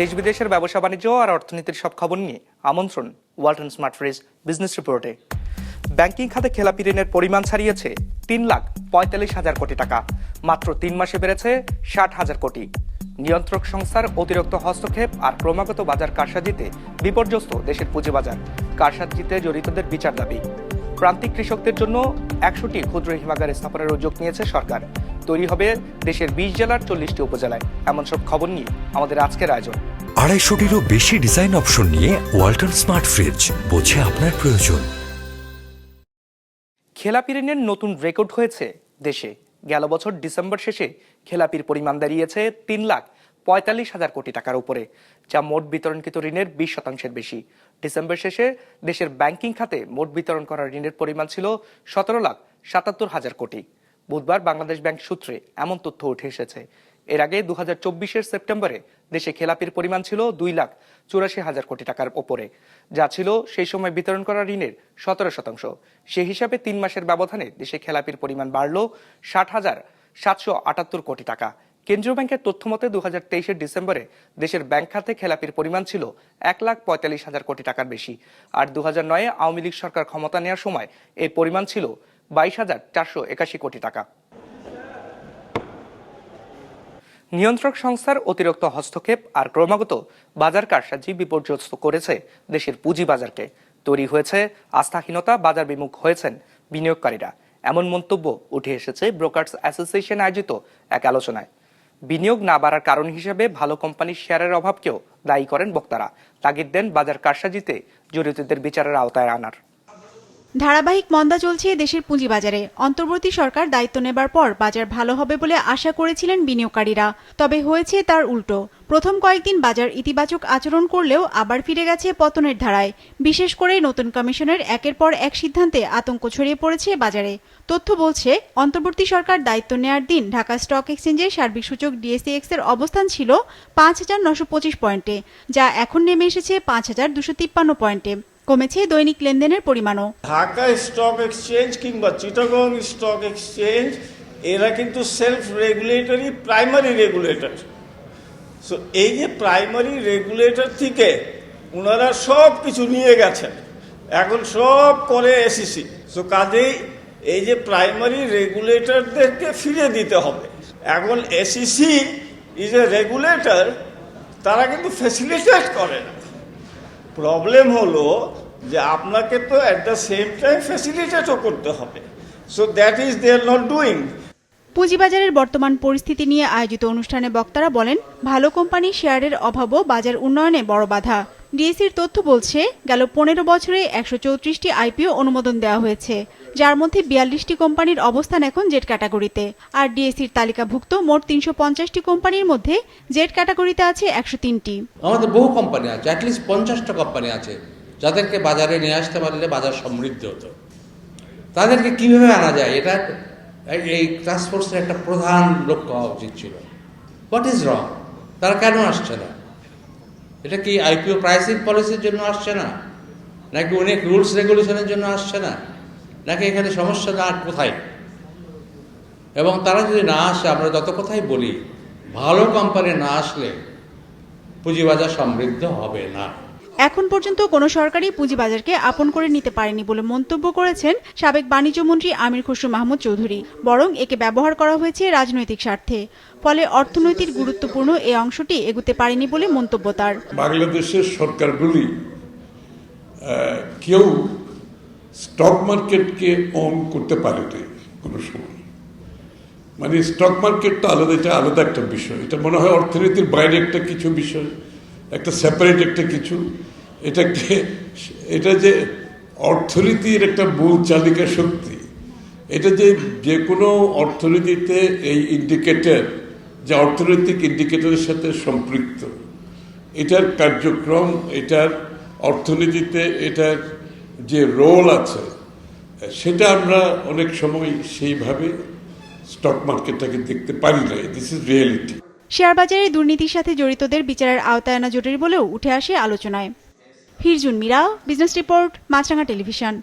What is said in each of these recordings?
দেশ বিদেশের ব্যবসা বাণিজ্য আর অর্থনীতির সব খবর নিয়ে আমন্ত্রণ ওয়ালটন স্মার্ট ফ্রিজ বিজনেস রিপোর্টে। ব্যাংকিং খাতে খেলাপি ঋণের পরিমাণ ছাড়িয়েছে তিন লাখ পঁয়তাল্লিশ হাজার কোটি টাকা। মাত্র তিন মাসে বেড়েছে ষাট হাজার কোটি। নিয়ন্ত্রক সংস্থার অতিরিক্ত হস্তক্ষেপ আর ক্রমাগত বাজার কারসাজিতে বিপর্যস্ত দেশের পুঁজিবাজার কারসাজিতে জড়িতদের বিচার দাবি। প্রান্তিক কৃষকদের জন্য একশোটি ক্ষুদ্র হিমাগার স্থাপনের উদ্যোগ নিয়েছে সরকার। তৈরি হবে দেশের বিশ জেলার চল্লিশটি উপজেলায়। এমন সব খবর নিয়ে আমাদের আজকের আয়োজন। আড়াইশোটিরও বেশি ডিজাইন অপশন নিয়ে ওয়ালটন স্মার্ট ফ্রিজ বোঝে আপনার প্রয়োজন। খেলাপি ঋণের নতুন রেকর্ড হয়েছে দেশে। গেল বছর ডিসেম্বর শেষে খেলাপির পরিমাণ দাঁড়িয়েছে তিন লাখ পঁয়তাল্লিশ হাজার কোটি টাকার উপরে যা মোট বিতরণকৃত ঋণের বিশ শতাংশের বেশি। ডিসেম্বর শেষে দেশের ব্যাংকিং খাতে মোট বিতরণ করা ঋণের পরিমাণ ছিল সতেরো লাখ সাতাত্তর হাজার কোটি। বুধবার বাংলাদেশ ব্যাংক সূত্রে এমন তথ্য উঠে এসেছে। এর আগে দু হাজার সেপ্টেম্বরে দেশে খেলাপির পরিমাণ ছিল দুই লাখ চুরাশি হাজার কোটি টাকার ওপরে, যা ছিল সেই সময় বিতরণ করা ঋণের সতেরো শতাংশ। সেই হিসাবে তিন মাসের ব্যবধানে দেশে খেলাপির পরিমাণ বাড়ল ষাট হাজার সাতশো আটাত্তর কোটি টাকা। কেন্দ্রীয় ব্যাংকের তথ্য মতে দু হাজার ডিসেম্বরে দেশের ব্যাংক খাতে খেলাপির পরিমাণ ছিল এক লাখ পঁয়তাল্লিশ হাজার কোটি টাকার বেশি, আর দু হাজার নয়ে আওয়ামী লীগ সরকার ক্ষমতা নেওয়ার সময় এই পরিমাণ ছিল বাইশ হাজার চারশো একাশি কোটি টাকা। নিয়ন্ত্রক সংস্থার অতিরিক্ত হস্তক্ষেপ আর ক্রমাগত বাজার কারসাজি বিপর্যস্ত করেছে দেশের পুঁজি বাজারকে। তৈরি হয়েছে আস্থাহীনতা বাজার বিমুখ হয়েছেন বিনিয়োগকারীরা। এমন মন্তব্য উঠে এসেছে ব্রোকার্স অ্যাসোসিয়েশন আয়োজিত এক আলোচনায়। বিনিয়োগ না বাড়ার কারণ হিসেবে ভালো কোম্পানির শেয়ারের অভাবকেও দায়ী করেন বক্তারা। তাগিদ দেন বাজার কারসাজিতে জড়িতদের বিচারের আওতায় আনার। ধারাবাহিক মন্দা চলছে দেশের পুঁজিবাজারে। অন্তর্বর্তী সরকার দায়িত্ব নেবার পর বাজার ভালো হবে বলে আশা করেছিলেন বিনিয়োগকারীরা। তবে হয়েছে তার উল্টো। প্রথম কয়েকদিন বাজার ইতিবাচক আচরণ করলেও আবার ফিরে গেছে পতনের ধারায়। বিশেষ করে নতুন কমিশনের একের পর এক সিদ্ধান্তে আতঙ্ক ছড়িয়ে পড়েছে বাজারে। তথ্য বলছে, অন্তর্বর্তী সরকার দায়িত্ব নেয়ার দিন ঢাকা স্টক এক্সচেঞ্জের সার্বিক সূচক ডিএসসিএক্স এর অবস্থান ছিল পাঁচ হাজার নশো পঁচিশ পয়েন্টে, যা এখন নেমে এসেছে পাঁচ হাজার দুশো তিপ্পান্ন পয়েন্টে। কমেছে দৈনিক লেনদেনের পরিমাণও। ঢাকা স্টক এক্সচেঞ্জ কিংবা চিটাগং স্টক এক্সচেঞ্জ, এরা কিন্তু self regulatory primary regulator so এই যে প্রাইমারি রেগুলেটর থেকে ওনারা সব কিছু নিয়ে গেছেন। এখন সব করে এসিসি সো কাজেই এই যে প্রাইমারি রেগুলেটরদেরকে ফিরে দিতে হবে। এখন এসিসি ইজ এ রেগুলেটর তারা কিন্তু ফেসিলিটেট করে না। প্রবলেম হলো যে আপনাকে তো অ্যাট দ্য সেম টাইম ফ্যাসিলিটেটও করতে হবে। So that is they are not doing পুঁজিবাজারের বর্তমান পরিস্থিতি নিয়ে আয়োজিত অনুষ্ঠানে বক্তারা বলেন ভালো কোম্পানির শেয়ারের অভাবও বাজার উন্নয়নে বড় বাধা। ডিএসির তথ্য বলছে গেল পনেরো বছরে একশো চৌত্রিশটি আইপিও অনুমোদন দেওয়া হয়েছে যার মধ্যে বিয়াল্লিশটি কোম্পানির অবস্থান এখন জেড ক্যাটাগরিতে। আর ডিএসির তালিকাভুক্ত মোট তিনশো পঞ্চাশটি কোম্পানির মধ্যে জেড ক্যাটাগরিতে আছে একশো তিনটি। আমাদের বহু কোম্পানি আছে অ্যাটলিস্ট পঞ্চাশটা কোম্পানি আছে। যাদেরকে বাজারে নিয়ে আসতে পারলে বাজার সমৃদ্ধ হতো। তাদেরকে কীভাবে আনা যায়? এটা এই- এই ট্রান্সপোর্টসের একটা প্রধান লক্ষ্য হওয়া উচিত ছিল। হোয়াট ইজ রং তারা কেন আসছে না? এটা কি আইপিও প্রাইসিং পলিসির জন্য আসছে না? নাকি অনেক রুলস রেগুলেশনের জন্য আসছে না? নাকি এখানে সমস্যা না কোথায়? এবং তারা যদি না আসে, আমরা যত কথাই বলি, ভালো কোম্পানি না আসলে পুঁজিবাজার সমৃদ্ধ হবে না। এখন পর্যন্ত কোনো সরকারি পুঁজিবাজারকে আপন করে নিতে পারেনি বলে মন্তব্য করেছেন সাবেক বাণিজ্যমন্ত্রী আমির খসরু মাহমুদ চৌধুরী, বরং একে ব্যবহার করা হয়েছে রাজনৈতিক স্বার্থে। ফলে অর্থনৈতিক গুরুত্বপূর্ণ এই অংশটি এগুতে পারেনি বলে মন্তব্য তার। বাংলাদেশের সরকারগুলি কেউ স্টক মার্কেটকে অন করতে পারেনি কোনো সময়। মানে স্টক মার্কেট তো আলাদা, এটা আলাদা একটা বিষয়। এটা মনে হয় অর্থনীতির বাইরে একটা কিছু বিষয়, একটা সেপারেট একটা কিছু। এটাকে, এটা যে অর্থনীতির একটা মূল চালিকা শক্তি, এটা যে যে কোনো অর্থনীতিতে এই ইন্ডিকেটর যে অর্থনৈতিক ইন্ডিকেটরের সাথে সম্পৃক্ত, এটার কার্যক্রম, এটার অর্থনীতিতে এটার যে রোল আছে, সেটা আমরা অনেক সময় সেইভাবে স্টক মার্কেটটাকে দেখতে পারি না দিস ইজ রিয়েলিটি শেয়ার বাজারে দুর্নীতির সাথে জড়িতদের বিচারের আওতায় আনা জরুরি বলেও উঠে আসে আলোচনায়। Hirjun Mira business report Maasranga television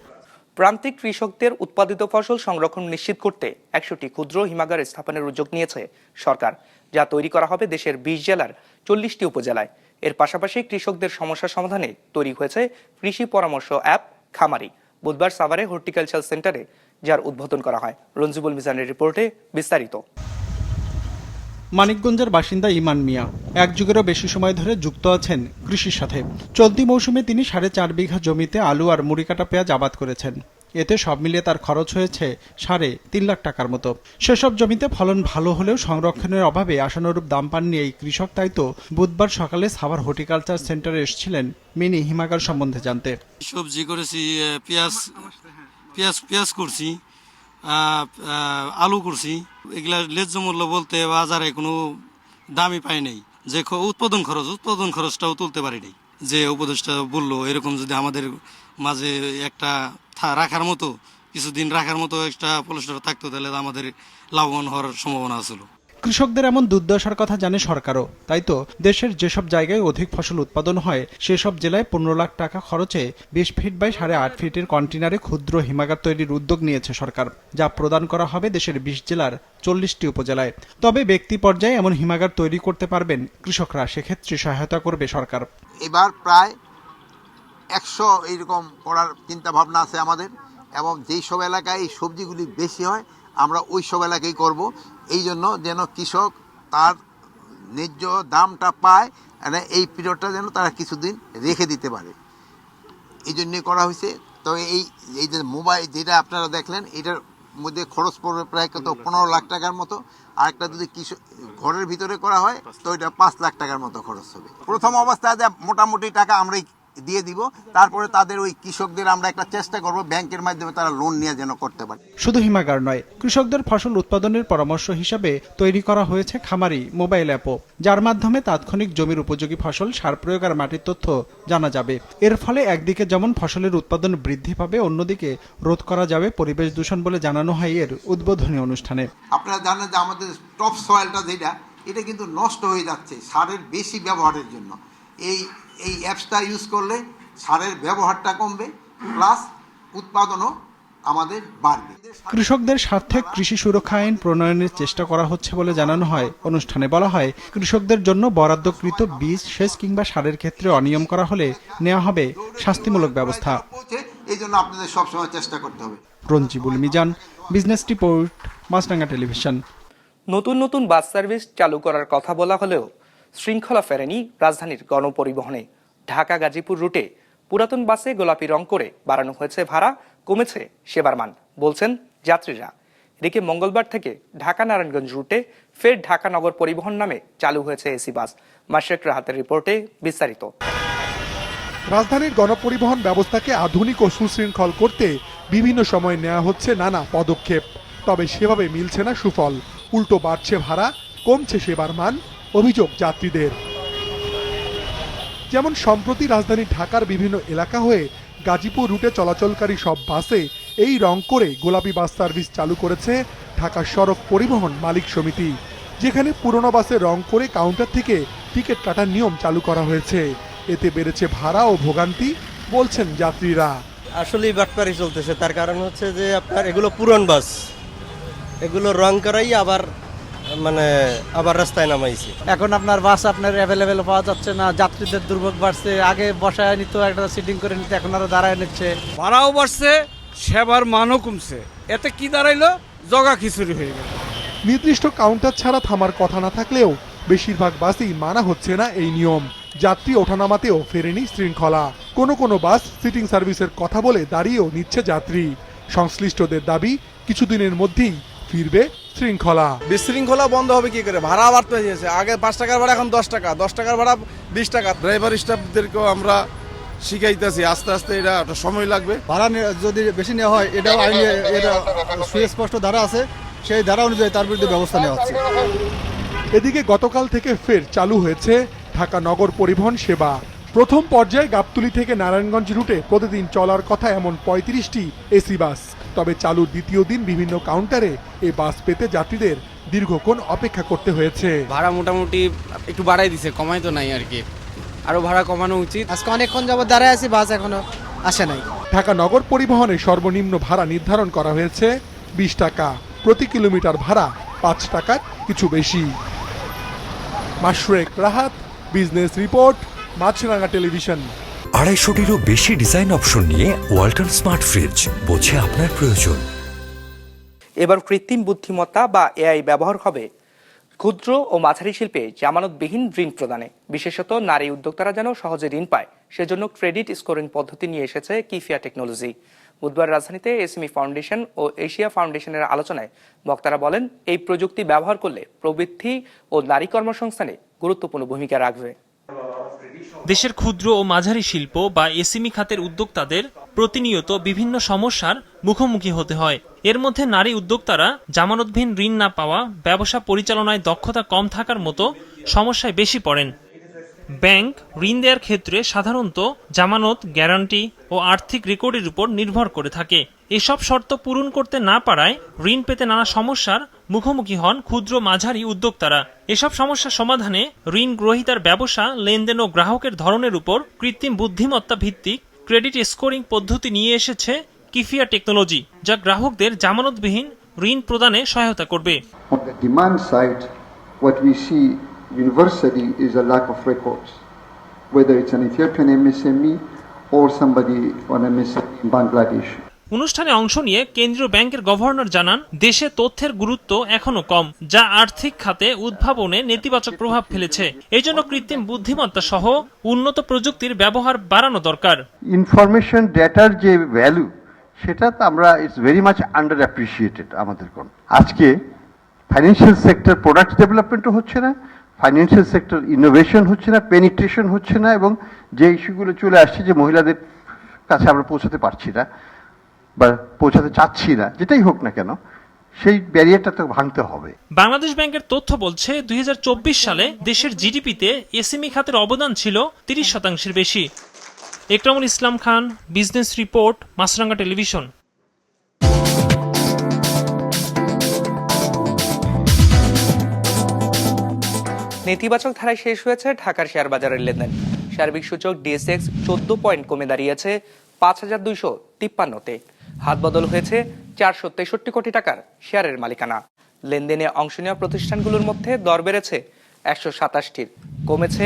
প্রান্তিক কৃষকদের উৎপাদিত ফসল সংরক্ষণ নিশ্চিত করতে একশোটি ক্ষুদ্র হিমাগার স্থাপনের উদ্যোগ নিয়েছে সরকার, যা তৈরি করা হবে দেশের বিশ জেলার চল্লিশটি উপজেলায়। এর পাশাপাশি কৃষকদের সমস্যা সমাধানে তৈরি হয়েছে কৃষি পরামর্শ অ্যাপ খামারি। বুধবার সাভারে হর্টিকালচার সেন্টারে, যার উদ্বোধন করা হয়। রঞ্জিবুল মিজানের রিপোর্টে বিস্তারিত। মানিকগঞ্জের বাসিন্দা ইমান মিয়া। এক যুগেরও বেশি সময় ধরে যুক্ত আছেন কৃষির সাথে। চলতি মৌসুমে তিনি সাড়ে চার বিঘা জমিতে আলু আর মুড়ি কাটা পেঁয়াজ আবাদ করেছেন। এতে সব মিলিয়ে তার খরচ হয়েছে সাড়ে তিন লাখ টাকার মতো। সেসব জমিতে ফলন ভালো হলেও সংরক্ষণের অভাবে আশানুরূপ দাম পাননি এই কৃষক, তাই তো বুধবার সকালে সাভার হর্টিকালচার সেন্টারে এসেছিলেন মিনি হিমাগার সম্বন্ধে জানতে। সবজি করেছি পেঁয়াজ পেঁয়াজ পেঁয়াজ করছি। আলু করছি এগুলা লেজ মূল্য বলতে বাজারে কোনো দামই পাই নাই। যে উৎপাদন খরচ, উৎপাদন খরচটাও তুলতে পারি নাই। যে উপদেশটা বলল, এরকম যদি আমাদের মাঝে একটা রাখার মতো, কিছুদিন রাখার মতো একটা পলিস্টার থাকতো, তাহলে আমাদের লাভবান হওয়ার সম্ভাবনা ছিল। কৃষকদের এমন দুর্দশার কথা জানে সরকারও, তাই তো? দেশের যেসব জায়গায় অধিক ফসল উৎপাদন হয়, সেসব জেলায় পনেরো লাখ টাকা খরচে বিশ ফিট বাই সাড়ে আট ফিটের কন্টেনারে ক্ষুদ্র হিমাগার তৈরির উদ্যোগ নিয়েছে সরকার, যা প্রদান করা হবে দেশের বিশ জেলার চল্লিশটি উপজেলায়। তবে ব্যক্তি পর্যায়ে এমন হিমাগার তৈরি করতে পারবেন কৃষকরা, সেক্ষেত্রে সহায়তা করবে সরকার। এবার প্রায় একশো এইরকম করার চিন্তা ভাবনা আছে আমাদের, এবং যেই সব এলাকায় এই সবজিগুলি বেশি হয়, আমরা ওই সব এলাকায় করব। এই জন্য যেন কৃষক তার ন্যায্য দামটা পায় এই পিরিয়ডটা যেন তারা কিছুদিন রেখে দিতে পারে। এই জন্যই করা হয়েছে। তো এই এই যে মোবাইল, যেটা আপনারা দেখলেন, এটার মধ্যে খরচ পড়বে প্রায় কত? পনেরো লাখ টাকার মতো। আর একটা যদি কৃষক ঘরের ভিতরে করা হয়, তো এটা পাঁচ লাখ টাকার মতো খরচ হবে। প্রথম অবস্থায় যা মোটামুটি টাকা আমরাই দিয়ে দিব। তারপরে তাদের ওই কৃষকদের আমরা একটা চেষ্টা করব ব্যাংকের মাধ্যমে তারা লোন নিয়ে যেন করতে পারে। শুধু হিমাগার নয় কৃষকদের ফসল উৎপাদনের পরামর্শ হিসাবে তৈরি করা হয়েছে খামারি মোবাইল অ্যাপও যার মাধ্যমে তাৎক্ষণিক জমির উপযোগী ফসল সার প্রয়োগ আর মাটির তথ্য জানা যাবে। এর ফলে একদিকে যেমন ফসলের উৎপাদন বৃদ্ধি পাবে অন্যদিকে রোধ করা যাবে পরিবেশ দূষণ বলে জানানো হয় এর উদ্বোধনী অনুষ্ঠানে। আপনারা জানেন যে আমাদের টপ সয়েলটা যেটা এটা কিন্তু নষ্ট হয়ে যাচ্ছে সারের বেশি ব্যবহারের জন্য। এই এই অ্যাপসটা ইউজ করলে সারের ব্যবহারটা কমবে প্লাস উৎপাদনও আমাদের বাড়বে। কৃষকদের স্বার্থে কৃষি সুরক্ষা আইন প্রণয়নের চেষ্টা করা হচ্ছে বলে জানানো হয়। অনুষ্ঠানে বলা হয় কৃষকদের জন্য বরাদ্দকৃত বীজ সেচ কিংবা সারের ক্ষেত্রে অনিয়ম করা হলে নেওয়া হবে শাস্তিমূলক ব্যবস্থা। এই জন্য আপনাদের সবসময় চেষ্টা করতে হবে। Ranjibul Mizan business report Maasranga television নতুন নতুন বাস সার্ভিস চালু করার কথা বলা হলেও শৃঙ্খলা ফেরেনি রাজধানীর গণপরিবহনে। ঢাকা গাজীপুর রুটে পুরাতন বাসে গোলাপি রং করে বাড়ানো হয়েছে ভাড়া, কমেছে সেবার মান, বলছেন যাত্রীরা। এদিকে মঙ্গলবার থেকে ঢাকা নারায়ণগঞ্জ রুটে ফের ঢাকা নগর পরিবহন নামে চালু হয়েছে এসি বাস। মাসেক রাহাতের রিপোর্টে বিস্তারিত। রাজধানীর গণপরিবহন ব্যবস্থাকে আধুনিক ও সুশৃঙ্খল করতে বিভিন্ন সময় নেওয়া হচ্ছে নানা পদক্ষেপ। তবে সেভাবে মিলছে না সুফল। উল্টো বাড়ছে ভাড়া, কমছে সেবার মান অভিযোগ যাত্রীদের। যেমন সম্প্রতি রাজধানী ঢাকার বিভিন্ন এলাকা হয়ে গাজীপুর রুটে চলাচলকারী সব বাসে এই রং করে গোলাপি বাস সার্ভিস চালু করেছে ঢাকা সড়ক পরিবহন মালিক সমিতি, যেখানে পুরনো বাসে রং করে কাউন্টার থেকে টিকিট কাটার নিয়ম চালু করা হয়েছে। এতে বেড়েছে ভাড়া ও ভোগান্তি, বলছেন যাত্রীরা। আসলেই বাটপারি চলতেছে। তার কারণ হচ্ছে যে আপনার এগুলো পুরন বাস। এগুলো রং করাই আবার মানে আবার রাস্তায় নামাইছে। এখন আপনার বাস আপনার অ্যাভেলেবেল পাওয়া যাচ্ছে না যাত্রীদের দুর্ভোগ বাড়ছে। আগে বসায় নিত একটা সিটিং করে নিতে এখন আরও দাঁড়ায় নিচ্ছে। ভাড়াও বাড়ছে সেবার মানও কমছে। এতে কি দাঁড়াইলো? জগা খিচুড়ি হয়ে গেল। নির্দিষ্ট কাউন্টার ছাড়া থামার কথা না থাকলেও বেশিরভাগ বাসই মানা হচ্ছে না এই নিয়ম। যাত্রী ওঠানামাতেও ফেরেনি শৃঙ্খলা। কোনো কোনো বাস সিটিং সার্ভিসের কথা বলে দাঁড়িয়েও নিচ্ছে যাত্রী। সংশ্লিষ্টদের দাবি কিছুদিনের মধ্যেই ফিরবে শৃঙ্খলা। বিশৃঙ্খলা বন্ধ হবে কি করে? ভাড়া বাড়তে হয়েছে। আগে পাঁচ টাকার ভাড়া এখন দশ টাকা। দশ টাকার ভাড়া বিশ টাকা। ড্রাইভার স্টাফদেরকেও আমরা শিখাইতেছি আস্তে আস্তে এটা একটা সময় লাগবে। ভাড়া যদি বেশি নেওয়া হয় এটাও আইনে এটা সুস্পষ্ট ধারা আছে। সেই ধারা অনুযায়ী তার বিরুদ্ধে ব্যবস্থা নেওয়া হচ্ছে। এদিকে গতকাল থেকে ফের চালু হয়েছে ঢাকা নগর পরিবহন সেবা। প্রথম পর্যায়ে গাবতুলি থেকে নারায়ণগঞ্জ রুটে প্রতিদিন চলার কথা এমন পঁয়ত্রিশটি এসি বাস। তবে চালু দ্বিতীয় দিন বিভিন্ন কাউন্টারে এই বাস পেতে যাত্রীদের দীর্ঘক্ষণ অপেক্ষা করতে হয়েছে। ভাড়া মোটামুটি একটু বাড়াই দিছে কমাই তো নাই আর কি আরও ভাড়া কমানো উচিত। আজকে অনেকক্ষণ যাবত দাঁড়ায় আছি বাস এখনও আসে নাই। ঢাকা নগর পরিবহনে সর্বনিম্ন ভাড়া নির্ধারণ করা হয়েছে বিশ টাকা। প্রতি কিলোমিটার ভাড়া পাঁচ টাকার কিছু বেশি। Mashrek Rahat business report Maasranga television. আড়াইশোটিরও বেশি ডিজাইন অপশন নিয়ে ওয়ালটন স্মার্ট ফ্রিজ বোঝে আপনার প্রয়োজন। এবার কৃত্রিম বুদ্ধিমত্তা বা এআই ব্যবহার হবে। ক্ষুদ্র ও মাঝারি শিল্পে জামানতবিহীন ঋণ প্রদানে। বিশেষত নারী উদ্যোক্তারা যেন সহজে ঋণ পায়। সেজন্য ক্রেডিট স্কোরিং পদ্ধতি নিয়ে এসেছে কিফিয়া টেকনোলজি। বুধবার রাজধানীতে এসএমই ফাউন্ডেশন ও এশিয়া ফাউন্ডেশনের আলোচনায় বক্তারা বলেন, এই প্রযুক্তি ব্যবহার করলে প্রবৃদ্ধি ও নারী কর্মসংস্থানে গুরুত্বপূর্ণ ভূমিকা রাখবে। দেশের ক্ষুদ্র ও মাঝারি শিল্প বা এসিমি খাতের উদ্যোক্তাদের প্রতিনিয়ত বিভিন্ন সমস্যার মুখোমুখি হতে হয়। এর মধ্যে নারী উদ্যোক্তারা জামানতবিহীন ঋণ না পাওয়া, ব্যবসা পরিচালনায় দক্ষতা কম থাকার মতো সমস্যায় বেশি পড়েন। ব্যাংক ঋণ দেওয়ার ক্ষেত্রে সাধারণত জামানত, গ্যারান্টি ও আর্থিক রেকর্ডের উপর নির্ভর করে থাকে। এসব শর্ত পূরণ করতে না পারায় ঋণ পেতে নানা সমস্যার মুখোমুখি হন ক্ষুদ্র মাঝারি উদ্যোক্তারা এসব সমস্যা সমাধানে ঋণ গ্রহীতার ব্যবসা, লেনদেন ও গ্রাহকের ধরনের উপর কৃত্রিম বুদ্ধিমত্তা ভিত্তিক ক্রেডিট স্কোরিং পদ্ধতি নিয়ে এসেছে কিফিয়া টেকনোলজি, যা গ্রাহকদের জামানতবিহীন ঋণ প্রদানে সহায়তা করবে whether it's an Ethiopian MSME or somebody on MSME in Bangladesh. অনুষ্ঠানে অংশ নিয়ে কেন্দ্রীয় ব্যাংকের গভর্নর জানান, দেশে তথ্যের গুরুত্ব এখনও কম, যা আর্থিক খাতে উদ্ভাবনে নেতিবাচক প্রভাব ফেলেছে। এই জন্য কৃত্রিম বুদ্ধিমত্তা সহ উন্নত প্রযুক্তির ব্যবহার বাড়ানো দরকার। ইনফরমেশন ডেটার যে ভ্যালু, সেটা তো আমরা it's very much under appreciated আমাদের কোন আজকে ফাইন্যান্সিয়াল সেক্টর প্রোডাক্ট ডেভেলপমেন্টও হচ্ছে না, ফাইন্যান্সিয়াল সেক্টর ইনোভেশন হচ্ছে না, পেনিট্রেশন হচ্ছে না, এবং যে ইস্যুগুলো চলে আসছে যে মহিলাদের কাছে আমরা পৌঁছাতে পারছি না বা পৌঁছাতে চাচ্ছি না যেটাই হোক না কেন সেই ব্যারিয়ারটা তো ভাঙতে হবে। বাংলাদেশ ব্যাংকের তথ্য বলছে দু হাজার চব্বিশ সালে দেশের জিডিপিতে এসএমই খাতের অবদান ছিল তিরিশ শতাংশের বেশি। Ekramul Islam Khan business report Maasranga television. নেতিবাচক ধারায় শেষ হয়েছে ঢাকার শেয়ার বাজারের লেনদেন। সার্বিক সূচক ডিএসএক্স চোদ্দ পয়েন্ট কমে দাঁড়িয়েছে পাঁচ হাজার দুইশো তিপ্পান্নতে। হাত বদল হয়েছে চারশো তেষট্টি কোটি টাকার শেয়ারের মালিকানা। লেনদেনে অংশ নেওয়া প্রতিষ্ঠানগুলোর মধ্যে দর বেড়েছে একশো সাতাশটির, কমেছে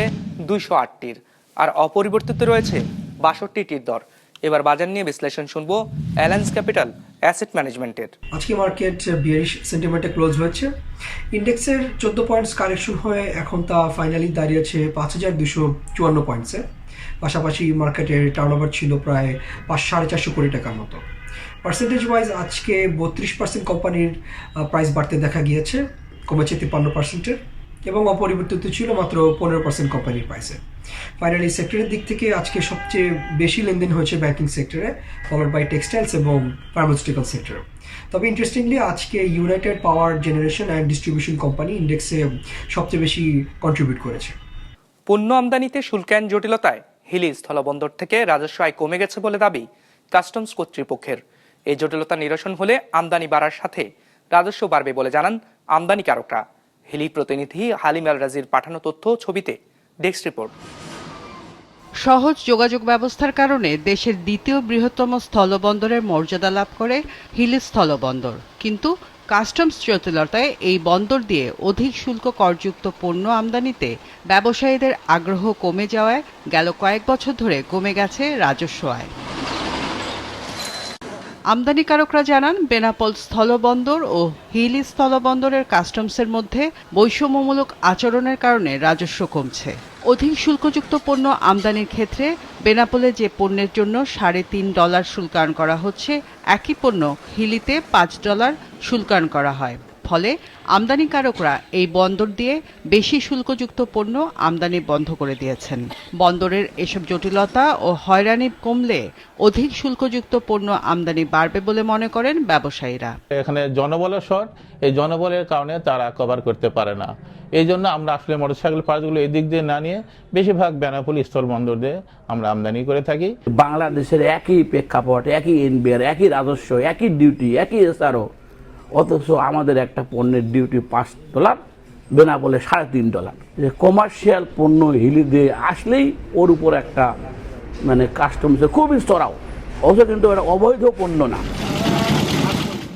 দুইশো আটটির, আর অপরিবর্তিত রয়েছে বাষট্টিটির দর। এবার বাজার নিয়ে বিশ্লেষণ শুনব অ্যালায়েন্স ক্যাপিটাল অ্যাসেট ম্যানেজমেন্টের। আজকে মার্কেট বিয়ারিশ সেন্টিমেন্টে ক্লোজ হয়েছে। ইন্ডেক্সের চোদ্দ পয়েন্টস কারেকশন হয়ে এখন তা ফাইনালি দাঁড়িয়েছে পাঁচ হাজার দুশো চুয়ান্ন পয়েন্টসে। পাশাপাশি মার্কেটের টার্ন ছিল প্রায় পাঁচ সাড়ে চারশো কোটি টাকার মতো। পার্সেন্টেজ ওয়াইজ আজকে বত্রিশ পার্সেন্ট কোম্পানির প্রাইস বাড়তে দেখা গিয়েছে, কমেছে তিপ্পান্ন পার্সেন্টের এবং অপরিবর্তিত ছিল মাত্র পনেরো পার্সেন্ট কোম্পানির প্রাইসে ফাইনালি সেক্টরের দিক থেকে আজকে সবচেয়ে বেশি লেনদেন হয়েছে ব্যাংকিং সেক্টরে ফলোড বাই টেক্সটাইলস এবং ফার্মাসিউটিক্যাল সেক্টর তবে ইন্টারেস্টিংলি আজকে united power generation and distribution company ইন্ডেক্সে সবচেয়ে বেশি কন্ট্রিবিউট করেছে। পণ্য আমদানিতে শুল্কায়ন জটিলতায় হিলি স্থলবন্দর থেকে রাজস্ব আয় কমে গেছে বলে দাবি কাস্টমস কর্তৃপক্ষের। এই জটিলতা নিরসন হলে আমদানি বাড়ার সাথে রাজস্ব বাড়বে বলে জানান আমদানিকারকরা হিলি প্রতিনিধি হালিম আল রাজির পাঠানো তথ্য ছবিতে ডেস্ক রিপোর্ট। সহজ যোগাযোগ ব্যবস্থার কারণে দেশের দ্বিতীয় বৃহত্তম স্থলবন্দরের মর্যাদা লাভ করে হিলি স্থলবন্দর। কিন্তু কাস্টমস জটিলতায় এই বন্দর দিয়ে অধিক শুল্ক করযুক্ত পণ্য আমদানিতে ব্যবসায়ীদের আগ্রহ কমে যাওয়ায় গেল কয়েক বছর ধরে কমে গেছে রাজস্ব আয়। আমদানিকারকরা জানান, বেনাপোল স্থলবন্দর ও হিলি স্থলবন্দরের কাস্টমসের মধ্যে বৈষম্যমূলক আচরণের কারণে রাজস্ব কমছে। অধিক শুল্কযুক্ত পণ্য আমদানির ক্ষেত্রে বেনাপোলে যে পণ্যের জন্য সাড়ে তিন ডলার শুল্কায়ন করা হচ্ছে, একই পণ্য হিলিতে পাঁচ ডলার শুল্কায়ন করা হয়। ফলে আমদানিকারকরা এই বন্দর দিয়ে বেশি শুল্কযুক্ত পণ্য আমদানি বন্ধ করে দিয়েছেন। বন্দরের এসব জটিলতা ও হয়রানি কমলে অধিক শুল্কযুক্ত পণ্য আমদানি বাড়বে বলে মনে করেন ব্যবসায়ীরা। এখানে জনবলের শর্ট। এই জনবলের কারণে তারা কভার করতে পারে না। এই জন্য আমরা আসলে মোটরসাইকেল পার্টসগুলো এই দিক দিয়ে না নিয়ে বেশিরভাগ বেনাপোল স্থলবন্দর দিয়ে আমরা আমদানি করে থাকি। বাংলাদেশের একই প্রেক্ষাপট একই এনবিআর একই রাজস্ব একই ডিউটি একই এসআরও অথচ আমাদের একটা পণ্যের ডিউটি পাঁচ ডলার বেনাপোলে সাড়ে তিন ডলার যে কমার্শিয়াল পণ্য হিলি দিয়ে আসলেই ওর উপর একটা মানে কাস্টমসে খুবই চড়াও। অথচ কিন্তু এটা অবৈধ পণ্য না।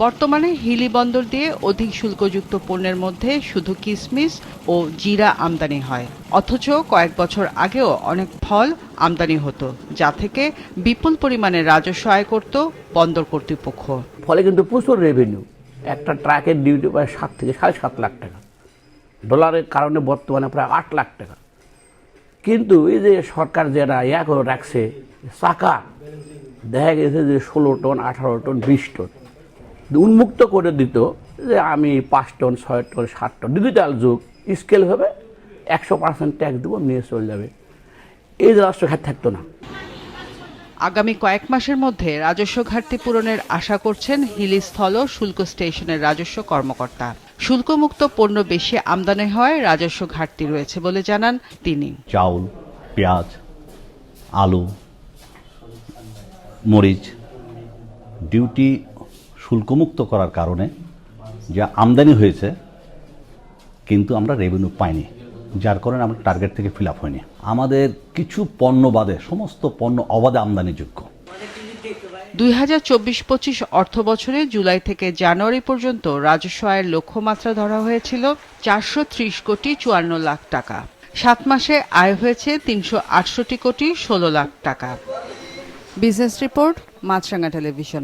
বর্তমানে হিলি বন্দর দিয়ে অধিক শুল্কযুক্ত পণ্যের মধ্যে শুধু কিসমিস ও জিরা আমদানি হয়। অথচ কয়েক বছর আগেও অনেক ফল আমদানি হতো যা থেকে বিপুল পরিমাণে রাজস্ব আয় করত বন্দর কর্তৃপক্ষ। ফলে কিন্তু প্রচুর রেভিনিউ একটা ট্রাকের ডিউটি প্রায় সাত থেকে সাড়ে সাত লাখ টাকা। ডলারের কারণে বর্তমানে প্রায় আট লাখ টাকা। কিন্তু এই যে সরকার যেটা ইয়া করে রাখছে, চাকা, দেখা গেছে যে ষোলো টন, আঠারো টন, বিশ টন। উন্মুক্ত করে দিত যে আমি পাঁচ টন, ছয় টন, সাত টন। ডিজিটাল যুগ, স্কেল হবে একশো পার্সেন্ট ট্যাক্স দেবো, নিয়ে চলে যাবে। এই যে রাষ্ট্র খাত থাকতো না। আগামী কয়েক মাসের মধ্যে রাজস্ব ঘাটতি পূরণের আশা করছেন হিলি স্থল শুল্ক স্টেশনের রাজস্ব কর্মকর্তা। শুল্কমুক্ত পণ্য বেশি আমদানি হয় রাজস্ব ঘাটতি রয়েছে বলে জানান তিনি। চাউল, পেঁয়াজ, আলু, মরিচ ডিউটি শুল্কমুক্ত করার কারণে যা আমদানি হয়েছে, কিন্তু আমরা রেভিনিউ পাইনি। যার কারণে আমরা টার্গেট থেকে ফিল আপ হয়নি। আমাদের কিছু পণ্য বাদে, সমস্ত পণ্য অবাধে আমদানিযোগ্য। দুই হাজার চব্বিশ পঁচিশ অর্থ বছরে জুলাই থেকে জানুয়ারি পর্যন্ত রাজস্ব আয়ের লক্ষ্যমাত্রা ধরা হয়েছিল চারশো ত্রিশ কোটি চুয়ান্ন লাখ টাকা। সাত মাসে আয় হয়েছে তিনশো আটষট্টি কোটি ষোলো লাখ টাকা। Business report Maasranga television.